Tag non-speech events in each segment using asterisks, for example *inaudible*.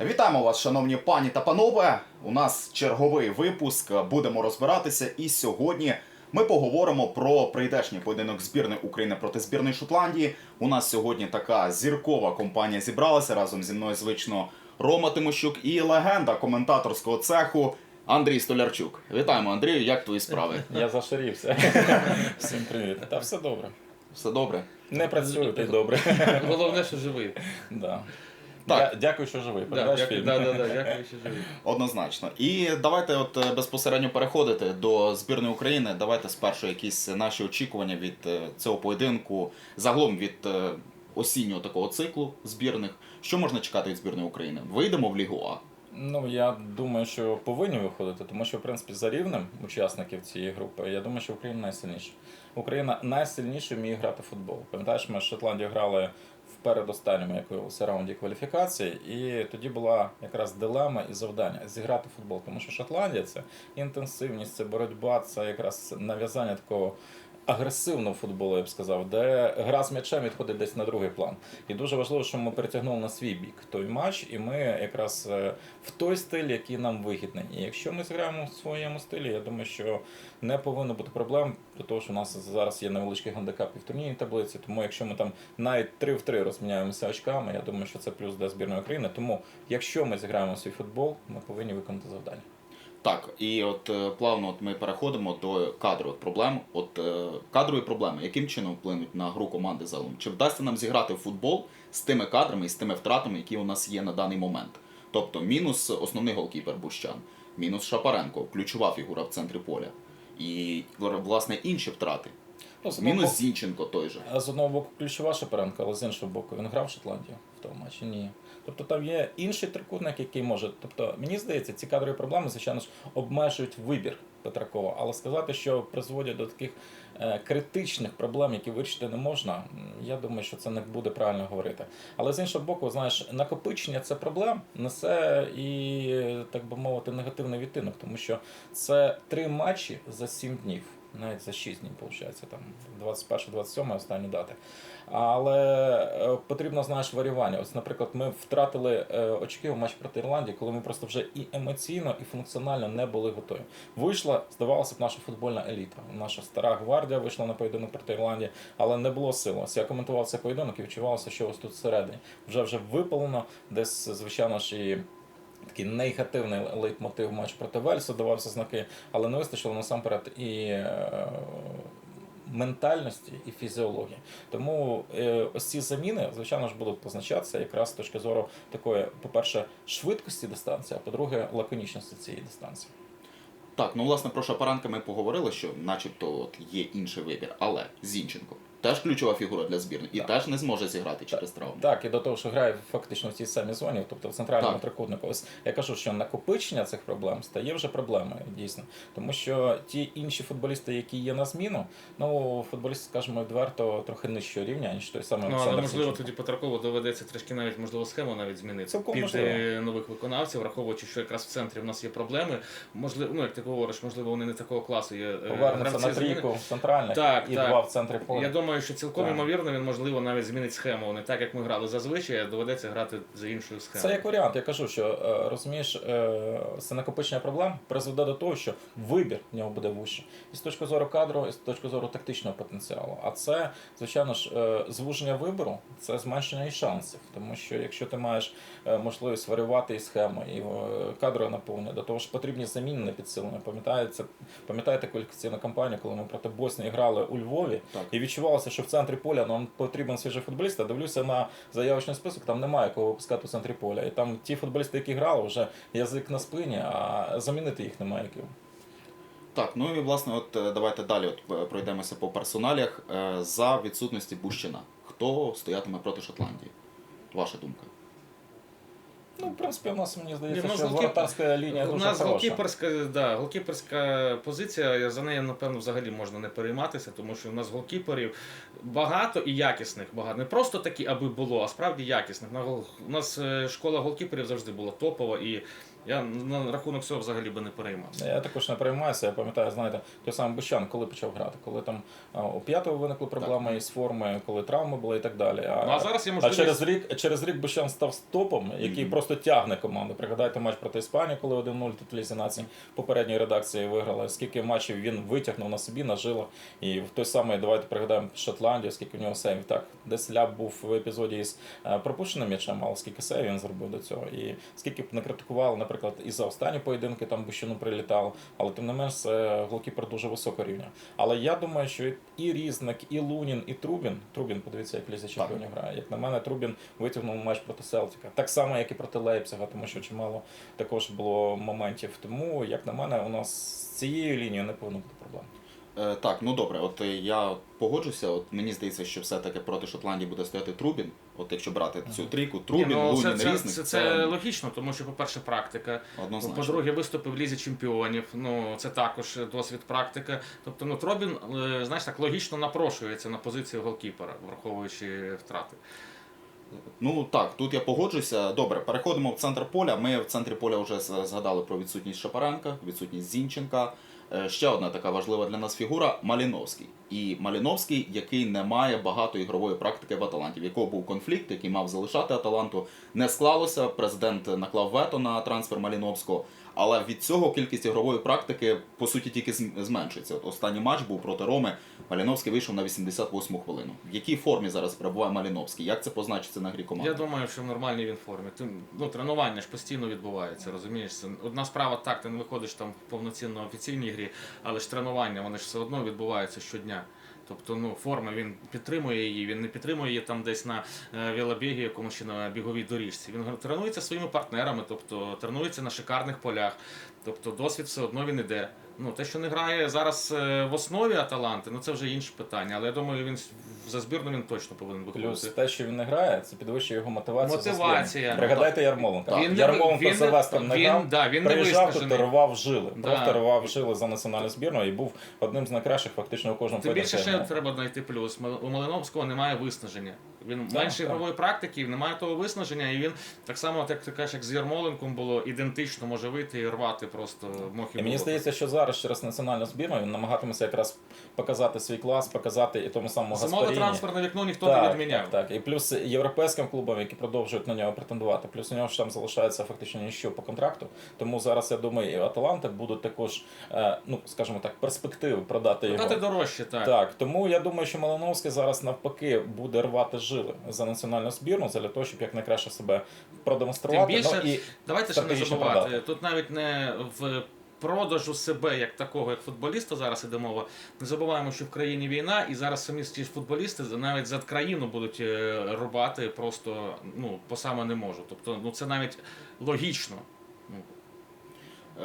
Вітаємо вас, шановні пані та панове. У нас черговий випуск. Будемо розбиратися. І сьогодні ми поговоримо про прийдешній поєдинок збірної України проти збірної Шотландії. У нас сьогодні така зіркова компанія зібралася разом зі мною звично Рома Тимощук і легенда коментаторського цеху Андрій Столярчук. Вітаємо, Андрію. Як твої справи? Я зашарівся. Всім привіт. Та все добре. Все добре? Не працюю, й добре. Головне, що живий. Да. Так. Дя- Дякую, що живий. Да, дякую, фільм? да, да, да, дякую, що живий. *laughs* Однозначно. І давайте от е, безпосередньо переходити до збірної України. Давайте спершу якісь наші очікування від е, цього поєдинку, загалом від е, осіннього такого циклу збірних. Що можна чекати від збірної України? Вийдемо в Лігу А. Ну, я думаю, що повинні виходити, тому що, в принципі, за рівнем учасників цієї групи, я думаю, що Україна найсильніша. Україна найсильніше вміє грати в футбол. Пам'ятаєш, ми з Шотландією грали передостанньому якомусь раунді кваліфікації, і тоді була якраз дилема і завдання зіграти футбол. Тому що Шотландія це інтенсивність, це боротьба, це якраз нав'язання такого. Агресивного футболу, я б сказав, де гра з м'ячем відходить десь на другий план. І дуже важливо, що ми перетягнули на свій бік той матч, і ми якраз е, в той стиль, який нам вигідний. І якщо ми зіграємо в своєму стилі, я думаю, що не повинно бути проблем до того, що у нас зараз є невеличкий гандикап і в турнірній таблиці. Тому якщо ми там навіть 3 в 3 розміняємося очками, я думаю, що це плюс для збірної України. Тому якщо ми зіграємо свій футбол, ми повинні виконати завдання. Так, і от е, плавно от ми переходимо до кадрових проблем. От е, кадрові проблеми, яким чином вплинуть на гру команди загалом? Чи вдасться нам зіграти в футбол з тими кадрами і з тими втратами, які у нас є на даний момент? Тобто мінус основний голкіпер Бущан, мінус Шапаренко, ключова фігура в центрі поля. І власне інші втрати. Ну, з Мінус боку- Зінченко той же. З одного боку ключова Шапаренко, але з іншого боку, він грав в Шотландію в тому матчі? Ні. Тобто там є інший трикутник, який може. Тобто, мені здається, ці кадрові проблеми, звичайно ж, обмежують вибір Петракова. Але сказати, що призводять до таких е, критичних проблем, які вирішити не можна, я думаю, що це не буде правильно говорити. Але з іншого боку, знаєш, накопичення це проблем несе і, так би мовити, негативний відтинок, тому що це три матчі за сім днів. Навіть за 6 днів, виходить, там 21-27 останні дати. Але е, потрібно, знаєш, варювання. Ось, наприклад, ми втратили е, очки у матч проти Ірландії, коли ми просто вже і емоційно, і функціонально не були готові. Вийшла, здавалося б, наша футбольна еліта. Наша стара гвардія вийшла на поєдинок проти Ірландії, але не було сил. Ось я коментував цей поєдинок і відчувалося, що ось тут всередині. Вже вже випалено, десь, звичайно ж, і такий негативний лейтмотив матч проти Вельсу давався знаки, але не вистачило насамперед і е, ментальності і фізіології. Тому е, ось ці заміни, звичайно ж, будуть позначатися якраз з точки зору такої, по-перше, швидкості дистанції, а по-друге, лаконічності цієї дистанції. Так, ну власне про Шапаренка ми поговорили, що начебто от є інший вибір, але Зінченко теж ключова фігура для збірної і Так. теж не зможе зіграти через травму. Так, і до того, що грає фактично в тій самій зоні, тобто в центральному Так. трикутнику. Ось я кажу, що накопичення цих проблем стає вже проблемою, дійсно. Тому що ті інші футболісти, які є на зміну, ну футболісти, скажімо, відверто трохи нижчого рівня, ніж той самий Ну, але Олександр можливо тоді Петракову доведеться трішки навіть можливо схему навіть змінити Цілком під можливо. е, нових виконавців, враховуючи, що якраз в центрі в нас є проблеми. Можливо, ну як ти говориш, можливо, вони не такого класу є. е, Повернеться гравці на трійку центральних Так, і так. два в центрі поля. Думаю, що цілком Так. ймовірно він можливо навіть змінить схему. Не так як ми грали зазвичай, а доведеться грати за іншою схемою. Це як варіант. Я кажу, що е, розумієш, е, це накопичення проблем призведе до того, що вибір в нього буде вищий. І з точки зору кадру, і з точки зору тактичного потенціалу. А це, звичайно ж, е, звуження вибору, це зменшення і шансів. Тому що якщо ти маєш можливість варювати і схему, і кадрове наповнення, до того ж потрібні заміни на підсилення. Пам'ятаєте, пам'ятаєте кваліфікаційну кампанію, коли ми проти Боснії грали у Львові, Так. і відчувалося, що в центрі поля нам потрібен свіжий футболіст. Дивлюся на заявочний список, там немає кого випускати у центрі поля. І там ті футболісти, які грали, вже язик на спині, а замінити їх немає ким. Так, ну і власне, от е, давайте далі от е, пройдемося по персоналях Е, за відсутності Бущина. Хто стоятиме проти Шотландії? Ваша думка? Ну, в принципі, у нас мені Ні, здається, в нас що голкіп- воротарська лінія У дуже нас хороша. голкіперська, да, голкіперська позиція, за нею, напевно, взагалі можна не перейматися, тому що у нас голкіперів багато і якісних багато. Не просто такі, аби було, а справді якісних. На гол- У нас е, школа голкіперів завжди була топова, і я на рахунок цього взагалі би не переймався. Я також не переймаюся. Я пам'ятаю, знаєте, той самий Бущан, коли почав грати, коли там у п'ятого виникли проблеми із форми, коли травми були і так далі. Ну, а зараз є а через рік, через рік Бущан став стопом, який Мгм. просто просто тягне команду. Пригадайте матч проти Іспанії, коли 1-0 тут Лізі нації попередньої редакції виграли. Скільки матчів він витягнув на собі, на жилах. І в той самий, давайте пригадаємо Шотландію, скільки в нього сейвів. Так, десь ляп був в епізоді із е, пропущеним м'ячем, але скільки сейвів він зробив до цього. І скільки б не критикували, наприклад, і за останні поєдинки там Бущину прилітав, але тим не менш це голкіпер дуже високого рівня. Але я думаю, що і Різник, і Лунін, і Трубін. Трубін, подивіться, як Лізі чемпіонів грає. Як на мене, Трубін витягнув матч проти Селтіка. Так само, як і проти Лейпцига, тому що чимало також було моментів. Тому, як на мене, у нас з цією лінією не повинно бути проблем. Е, так, ну добре, от е, я погоджуся. От мені здається, що все-таки проти Шотландії буде стояти Трубін. От якщо брати цю трійку, Трубін, Ні, ну, Лунін, це, це, Різник, це, це логічно, тому що, по-перше, практика. однозначно. По-друге, виступи в лізі чемпіонів. Ну це також досвід практика. Тобто, ну Тробін, е, знаєш, так логічно напрошується на позицію голкіпера, враховуючи втрати. Ну так, тут я погоджуся. Добре, переходимо в центр поля. Ми в центрі поля вже згадали про відсутність Шапаренка, відсутність Зінченка. Е, Ще одна така важлива для нас фігура Маліновський. І Маліновський, який не має багато ігрової практики в Аталанті, в якого був конфлікт, який мав залишати Аталанту. Не склалося. Президент наклав вето на трансфер Маліновського. Але від цього кількість ігрової практики по суті тільки зменшується. От останній матч був проти Роми. Маліновський вийшов на 88-му хвилину. В якій формі зараз перебуває Маліновський? Як це позначиться на грі команди? Я думаю, що в нормальній він формі. Ти, ну, тренування ж постійно відбувається, розумієш? Одна справа так, ти не виходиш там в повноцінно офіційній грі, але ж тренування вони ж все одно відбуваються щодня. Тобто, ну, форма він підтримує її, він не підтримує її там десь на е, велобігі, якомусь чи на біговій доріжці. Він тренується своїми партнерами, тобто тренується на шикарних полях. Тобто досвід все одно він іде. Ну, те, що не грає зараз е, в основі Аталанти, ну це вже інше питання. Але я думаю, він за збірну він точно повинен Плюс те, що він не грає, це підвищує його мотивацію. Мотивація. Пригадайте Ярмоленка. Він Ярмоленко він не- не грав, да, він приїжджав тут рвав жили. Да. Просто рвав жили за національну збірну і був одним з найкращих фактично у кожному Тим більше ще треба знайти плюс. У Малиновського немає виснаження. Він Да, менше так. ігрової практики, немає того виснаження, і він так само, як ти кажеш, як з Ярмоленком було ідентично може вийти і рвати просто мохи. І мені здається, що зараз через національну збірну він намагатиметься якраз показати свій клас, показати і тому самому Зимове Гаспаріні. трансферне вікно ніхто так, не відміняв. Так, так. І плюс європейським клубам, які продовжують на нього претендувати. Плюс у нього ж там залишається фактично ніщо по контракту. Тому зараз я думаю, і Аталанти будуть також, е, ну скажімо так, перспективи продати його. Дати дорожче, так. Так, тому я думаю, що Малиновський зараз навпаки буде рвати жили за національну збірну для того, щоб якнайкраще себе продемонструвати. Тим більше, ну, і Давайте ще не забувати. продати. Тут навіть не в продажу себе як такого, як футболіста зараз іде мова. Не забуваємо, що в країні війна, і зараз самі ті ж футболісти навіть за країну будуть е, рубати просто ну, по саме не можу. Тобто, ну це навіть логічно. Ну,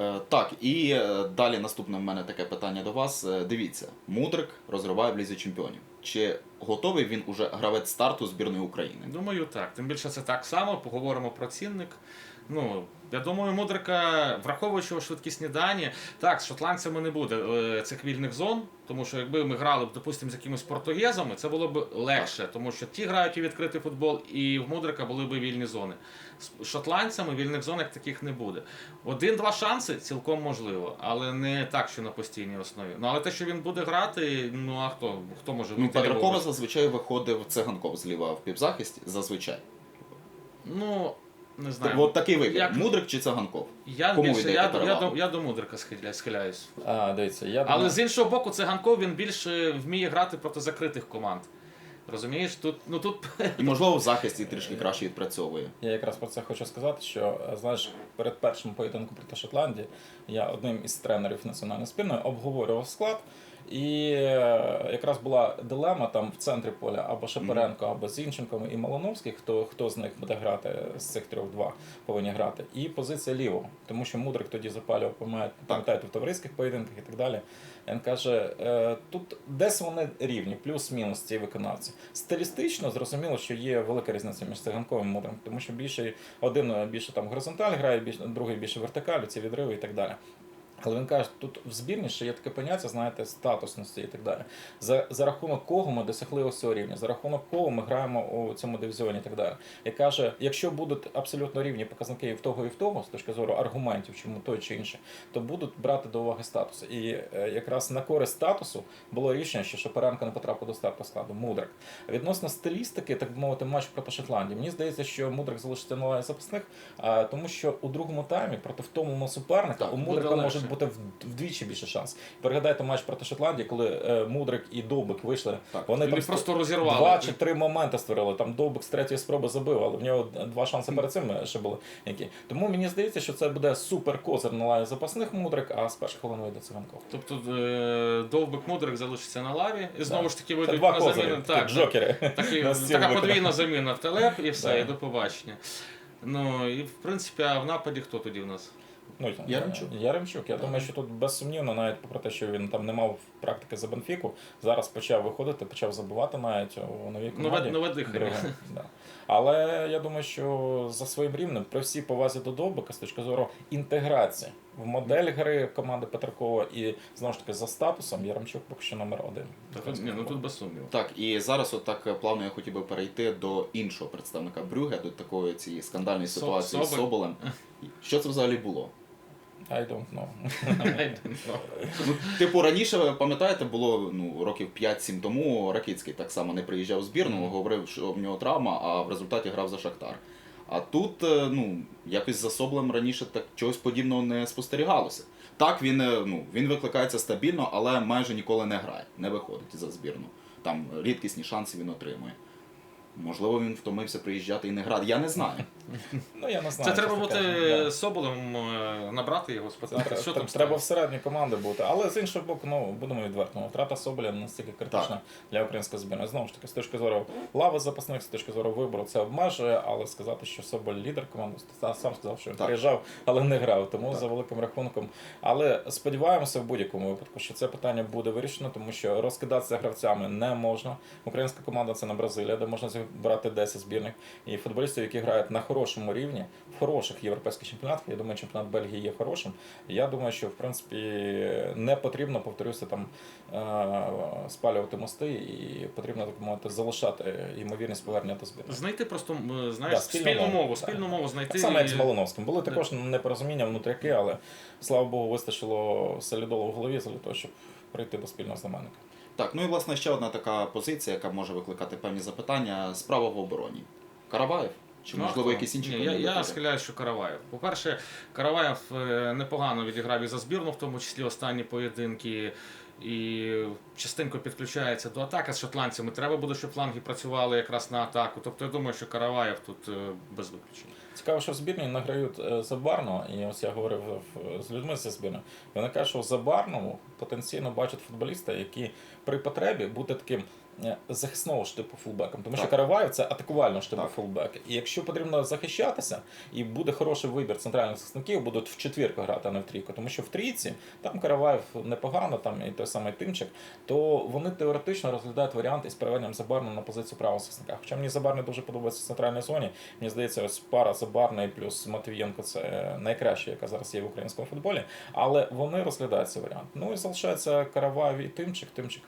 Е, так, і е, далі наступне в мене таке питання до вас. Дивіться, Мудрик розриває в лізі чемпіонів. Чи готовий він уже гравець старту збірної України? Думаю, так. Тим більше це так само, поговоримо про цінник. Ну, я думаю, Мудрика, враховуючи швидкісні дані, так, з шотландцями не буде е, цих вільних зон, тому що якби ми грали, б, допустимо, з якимись португезами, це було б легше, тому що ті грають у відкритий футбол, і в Мудрика були б вільні зони. З шотландцями вільних зон як таких не буде. Один-два шанси цілком можливо, але не так, що на постійній основі. Ну але те, що він буде грати, ну а хто, хто може Ну, Петракова зазвичай виходив циганков зліва в півзахисті. Зазвичай. Ну, не знаю. От такий вибір. Як- Мудрик чи циганков? Я Кому більше я, до- я, до, я до Мудрика схиля- схиляюсь. а, дивіться, я Але думаю, з іншого боку, циганков він більше вміє грати проти закритих команд. Розумієш, тут ну тут І можливо в захисті трішки краще відпрацьовує. Я якраз про це хочу сказати, що е, знаєш, перед першим поєдинком проти Шотландії я одним із тренерів національної збірної обговорював склад. І е, якраз була дилема там в центрі поля або Шепаренко, або Зінченко і Малановський, хто, хто з них буде грати з цих трьох два повинні грати. І позиція лівого, тому що Мудрик тоді запалював, пам'ятаєте, в товариських поєдинках і так далі. Він каже: е, тут десь вони рівні, плюс-мінус ці виконавці. Стилістично зрозуміло, що є велика різниця між циганковим і мудрим, тому що більше один більше там горизонталь грає, більше, другий більше вертикаль, ці відриви і так далі. Але він каже, тут в збірні ще є таке поняття, знаєте, статусності і так далі. За, за рахунок кого ми досягли ось цього рівня, за рахунок кого ми граємо у цьому дивізіоні і так далі. І каже, якщо будуть абсолютно рівні показники і в того, і в того, з точки зору аргументів, чому той чи інший, то будуть брати до уваги статус. І е, якраз на користь статусу було рішення, що Шапаренко не потрапив до старту складу. Мудрик. Відносно стилістики, так би мовити, матч проти Шотландії. Мені здається, що Мудрик залишиться на лаві запасних, тому що у другому таймі проти втомленого суперника Так, у Мудрика може бути в- вдвічі більше шанс. Перегадайте матч проти Шотландії, коли е, Мудрик і Довбик вийшли. Так. Вони там просто розірвали. Два чи три моменти створили. Там Довбик з третьої спроби забив, але в нього два шанси перед цим ще були. Які. Тому мені здається, що це буде супер козир на лаві запасних Мудрик, а з перших хвилин вийде Циганков. Тобто е, Довбик Мудрик залишиться на лаві і знову ж таки вийдуть на заміну. Так, джокери. такі, *laughs* така подвійна заміна в телеп і все, і до побачення. Ну і в принципі, а в нападі хто тоді в нас? Ну, Яремчук. Яремчук. Я думаю, що тут безсумнівно, навіть попри те, що він там не мав практики за Бенфіку, зараз почав виходити, почав забувати навіть у новій команді. Нове, нове дихання. Да. Але я думаю, що за своїм рівнем, при всій повазі до Довбика, з точки зору інтеграції в модель гри команди Петракова і знову ж таки за статусом, Яремчук поки що номер один. Тут, ні, ну тут без сумніву. Так, і зараз от так плавно я хотів би перейти до іншого представника Брюге, до такої цієї скандальної ситуації з Соболем. *laughs* Що це взагалі було? *laughs* I don't know. Ну, типу, раніше, пам'ятаєте, було ну, років 5-7 тому Ракицький так само не приїжджав в збірну, говорив, що в нього травма, а в результаті грав за Шахтар. А тут, е, ну, якось за Соблем раніше так чогось подібного не спостерігалося. Так, він, е, ну, він викликається стабільно, але майже ніколи не грає, не виходить за збірну. Там рідкісні шанси він отримує. Можливо, він втомився приїжджати і не грати. Я не знаю. Ну, я не знаю. Це треба бути кажучи, соболем, е, набрати його, спитати, що там треба всередині команди бути. Але з іншого боку, ну будемо відверто. ну, Втрата Соболя настільки критична Так. для української збірної. Знову ж таки, з точки зору лави запасних, з точки зору вибору, це обмежує, але сказати, що Соболь лідер команди, сам сказав, що він Так. приїжджав, але не грав. Тому Так. за великим рахунком. Але сподіваємося в будь-якому випадку, що це питання буде вирішено, тому що розкидатися гравцями не можна. Українська команда це не Бразилія, де можна зібрати 10 збірних і футболістів, які грають на хорошому рівні, в хороших європейських чемпіонатах. Я думаю, чемпіонат Бельгії є хорошим. Я думаю, що в принципі не потрібно, повторюся, там е, спалювати мости, і потрібно так мовити залишати ймовірність повернення до збірної. Знайти просто, знаєш, Да, спільну спільну, мову, мову, спільну мову знайти. Так само, як з Малиновським. Були також непорозуміння внутряки, але слава Богу, вистачило солідолу в голові для того, щоб прийти до спільного знаменника. Так, ну і власне ще одна така позиція, яка може викликати певні запитання. Справа в обороні. Караваєв? Чи Ну, можливо якісь інші Ні, я, я схиляю, що Караваєв. По-перше, Караваєв е, непогано відіграв і за збірну, в тому числі останні поєдинки. І частенько підключається до атаки з шотландцями. Треба буде, щоб фланги працювали якраз на атаку. Тобто я думаю, що Караваєв тут е, без виключення. Цікаво, що в збірні награють е, Забарного, і ось я говорив з людьми зі збірної. Вони кажуть, що в Забарному потенційно бачать футболіста, який при потребі буде таким захисного ж типу фулбеком. Тому що Так. Караваєв це атакувального ж типу Так. фулбек. І якщо потрібно захищатися, і буде хороший вибір центральних захисників, будуть в четвірку грати, а не в трійку. Тому що в трійці там Караваєв непогано, там і той самий Тимчик, то вони теоретично розглядають варіант із переведенням Забарного на позицію правого захисника. Хоча мені Забарний дуже подобається в центральній зоні. Мені здається, ось пара Забарний плюс Матвієнко це найкраще, яка зараз є в українському футболі. Але вони розглядають цей варіант. Ну і залишається Караваєв і Тимчик. Тимчик.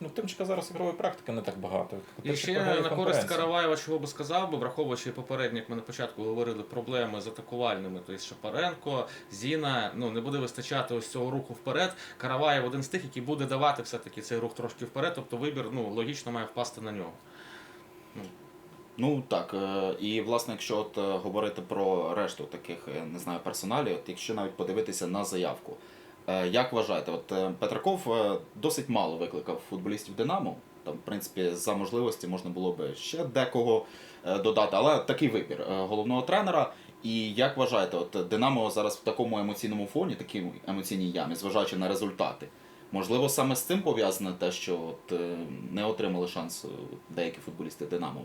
Ну, Тимчика зараз ігрової практики не так багато. І ще на користь. Караваєва, чого би сказав би, враховуючи попередні, як ми на початку говорили, проблеми з атакувальними, тобто Шапаренко, Зіна, ну не буде вистачати ось цього руху вперед. Караваєв один з тих, який буде давати все-таки цей рух трошки вперед, тобто вибір ну, логічно має впасти на нього. Ну так, е, і власне, якщо от е, говорити про решту таких, е, не знаю, персоналів, от якщо навіть подивитися на заявку, як вважаєте, от е, Петраков е, досить мало викликав футболістів Динамо. Там, в принципі, за можливості можна було би ще декого е, додати, але такий вибір е, головного тренера. І як вважаєте, от Динамо зараз в такому емоційному фоні, такій емоційній ямі, зважаючи на результати, Можливо, саме з цим пов'язане те, що от, е, не отримали шанс е, деякі футболісти Динамо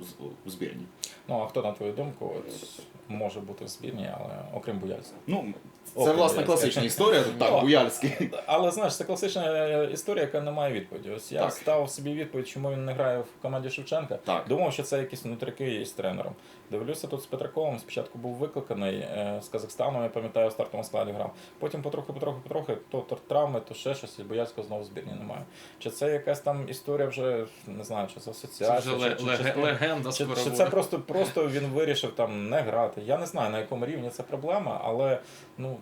в збірні. Ну а хто, на твою думку, от, може бути в збірні, але окрім Буяльська? Ну, це власне класична історія, так, Буяльський. Але знаєш, це класична е, історія, яка не має відповіді. Ось я Так. ставив собі відповідь, чому він не грає в команді Шевченка. Так. Думав, що це якісь внутріки є з тренером. Дивлюся тут з Петраковим. Спочатку був викликаний е, з Казахстану, я пам'ятаю, в стартовому складі грав. Потім потроху, потроху, потроху, то, то травми, то ще щось, і Боярського знову в збірні немає. Чи це якась там історія вже не знаю, чи це Це асоціація, вже чи, чи, чи, чи- легенда чи, чи це просто, просто він вирішив там не грати? Я не знаю на якому рівні це проблема, але ну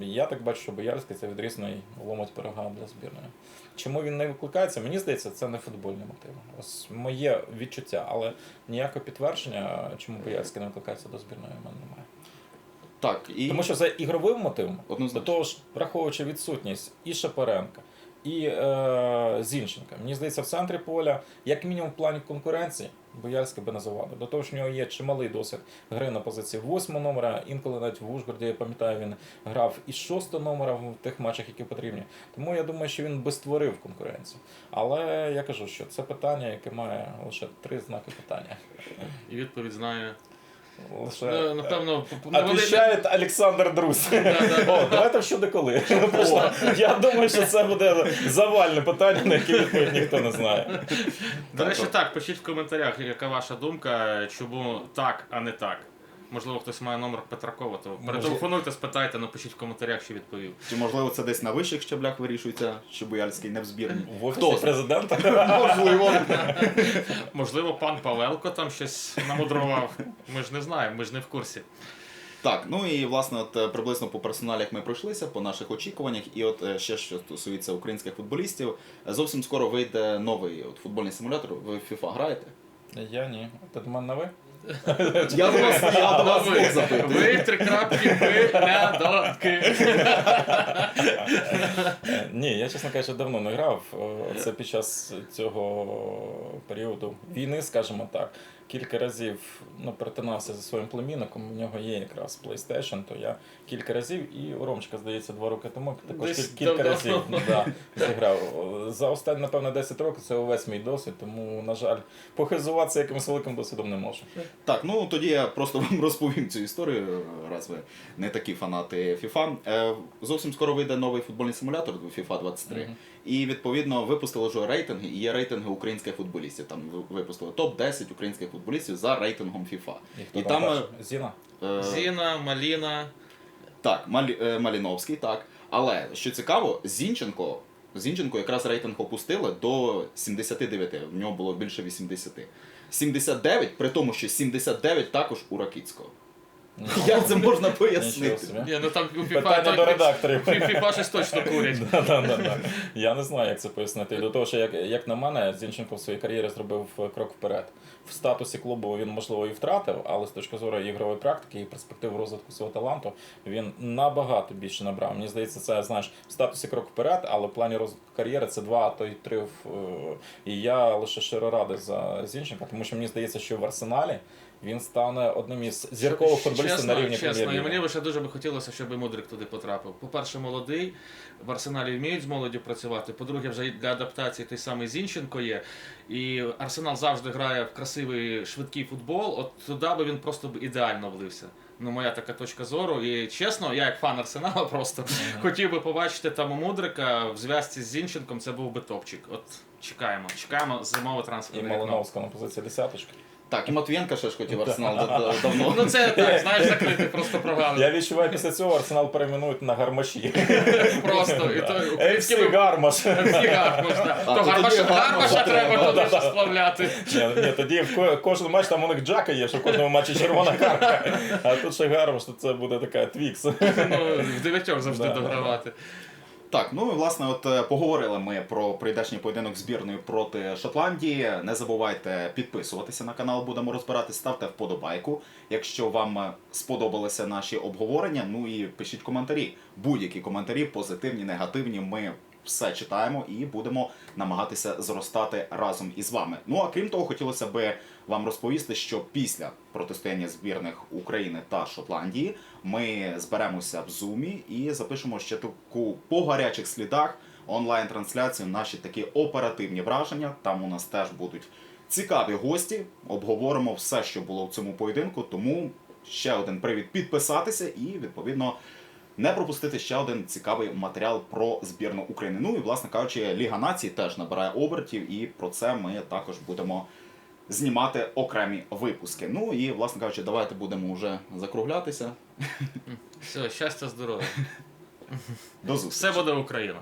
я так бачу, що Боярський це відрізний ломить пирога для збірної. Чому він не викликається? Мені здається, це не футбольний мотив. Ось моє відчуття, але ніякого підтвердження, чому Боярський не викликається до збірної, в мене немає. Так, і Тому що за ігровим мотивом, до того ж, враховуючи відсутність і Шапаренка, і е, Зінченка, мені здається, в центрі поля, як мінімум в плані конкуренції, Боярський би не завадив. До того ж, в нього є чималий досвід гри на позиції восьмого номера, інколи навіть в Ужгороді, я пам'ятаю, він грав і шостого номера в тих матчах, які потрібні. Тому я думаю, що він би створив конкуренцію. Але я кажу, що це питання, яке має лише три знаки питання. І відповідь знає. Лише Ну, Напевно, Обіщає п- вони- Олександр Друз. Да-да. О, давайте щодо коли. О. Я думаю, що це буде завальне питання, на яке відповідь ніхто не знає. До речі, так, пишіть в коментарях, яка ваша думка, чому так, а не так. Можливо, хтось має номер Петракова, то перетелефонуйте, спитайте, напишіть в коментарях, що відповів. чи можливо це десь на вищих щаблях вирішується, що Буяльський не в збірні? В Хто офісі президента. *laughs* Можливо. Можливо, пан Павелко там щось намудрував. Ми ж не знаємо, ми ж не в курсі. Так, ну і власне, от е, приблизно по персоналях ми пройшлися, по наших очікуваннях. І от е, ще що стосується українських футболістів, зовсім скоро вийде новий от, футбольний симулятор. Ви в FIFA граєте? Я ні. Ти мене на ви? Я до вас, я до вас ви, двох запитую. ви три крапки, ви Ні, я, чесно кажучи, давно не грав. Е, Це під час цього періоду війни, скажімо так. Кілька разів ну, перетинався зі своїм племінником, у нього є якраз PlayStation, то я кілька разів, і у Ромчика, здається, два роки тому також Десь кілька давно. разів да, зіграв. За останні, напевно, 10 років це увесь мій досвід, тому, на жаль, похизуватися якимось великим досвідом не можу. Так, ну тоді я просто *laughs* вам розповім цю історію, раз ви не такі фанати FIFA. Е, Зовсім скоро вийде новий футбольний симулятор FIFA 23. Мгм. І відповідно випустили вже рейтинги, і є рейтинги українських футболістів. Там випустили топ-10 українських футболістів за рейтингом FIFA. І, І там, там. Зіна? е, Зіна, Маліна. Так, Малі, е, Маліновський, так. Але що цікаво, Зінченко, Зінченко якраз рейтинг опустили до 79, в нього було більше 80. 79, при тому, що 79 також у Ракіцького. Як це можна пояснити? Ні, ну там у FIFA Питання так, до редакторів. *laughs* FIFA щось точно курять. Да, *laughs* да, да, да. Я не знаю, як це пояснити. І До того, що як, як на мене, Зінченко в своїй кар'єрі зробив крок вперед. В статусі клубу він можливо і втратив, але з точки зору ігрової практики і перспектив розвитку свого таланту він набагато більше набрав. Мені здається, це знаєш в статусі крок вперед, але в плані розвитку кар'єри це два, а то й три. е, І я лише щиро радий за Зінченка, тому що мені здається, що в арсеналі він стане одним із зіркових футболістів на рівні Чесно, і мені би ще дуже би хотілося, щоб і Мудрик туди потрапив. По-перше, молодий, в арсеналі вміють з молоддю працювати. По-друге, вже для адаптації той самий Зінченко є. І Арсенал завжди грає в красивий швидкий футбол. От туди би він просто б ідеально влився. Ну, моя така точка зору. І чесно, я як фан Арсенала *laughs* просто хотів би побачити там у Мудрика в зв'язці з Зінченком. Це був би топчик. От чекаємо, чекаємо зимове І трансферне. вікно. Малиновського на позиції десяточки. Так, і Матвієнка ще ж хотів Арсенал да- да- давно. Ну це так, *laughs* знаєш, закрити просто програму. Я відчуваю після цього Арсенал перейменують на гармаші. *laughs* Просто і *laughs* то Гармаш. То гармаша, треба туди сплавляти. Ні, ні, тоді кожен матч там у них джака є, що в кожному матчі червона картка. А тут ще гармаш, то це буде така твікс. Ну, в дев'ятьох завжди догравати. Так, ну і власне, от е, поговорили ми про прийдешній поєдинок збірної проти Шотландії. Не забувайте підписуватися на канал, будемо розбирати, ставте вподобайку, якщо вам е, сподобалися наші обговорення. Ну і пишіть коментарі. Будь-які коментарі, позитивні, негативні. Ми все читаємо і будемо намагатися зростати разом із вами. Ну а крім того, хотілося би вам розповісти, що після протистояння збірних України та Шотландії ми зберемося в зумі і запишемо ще таку по гарячих слідах онлайн-трансляцію, наші такі оперативні враження. Там у нас теж будуть цікаві гості. Обговоримо все, що було в цьому поєдинку. Тому ще один привід підписатися і відповідно. Не пропустити ще один цікавий матеріал про збірну України. Ну і, власне кажучи, Ліга націй теж набирає обертів, і про це ми також будемо знімати окремі випуски. Ну і, власне кажучи, давайте будемо вже закруглятися. Все, щастя, здоров'я. До зустрічі. Все буде Україна.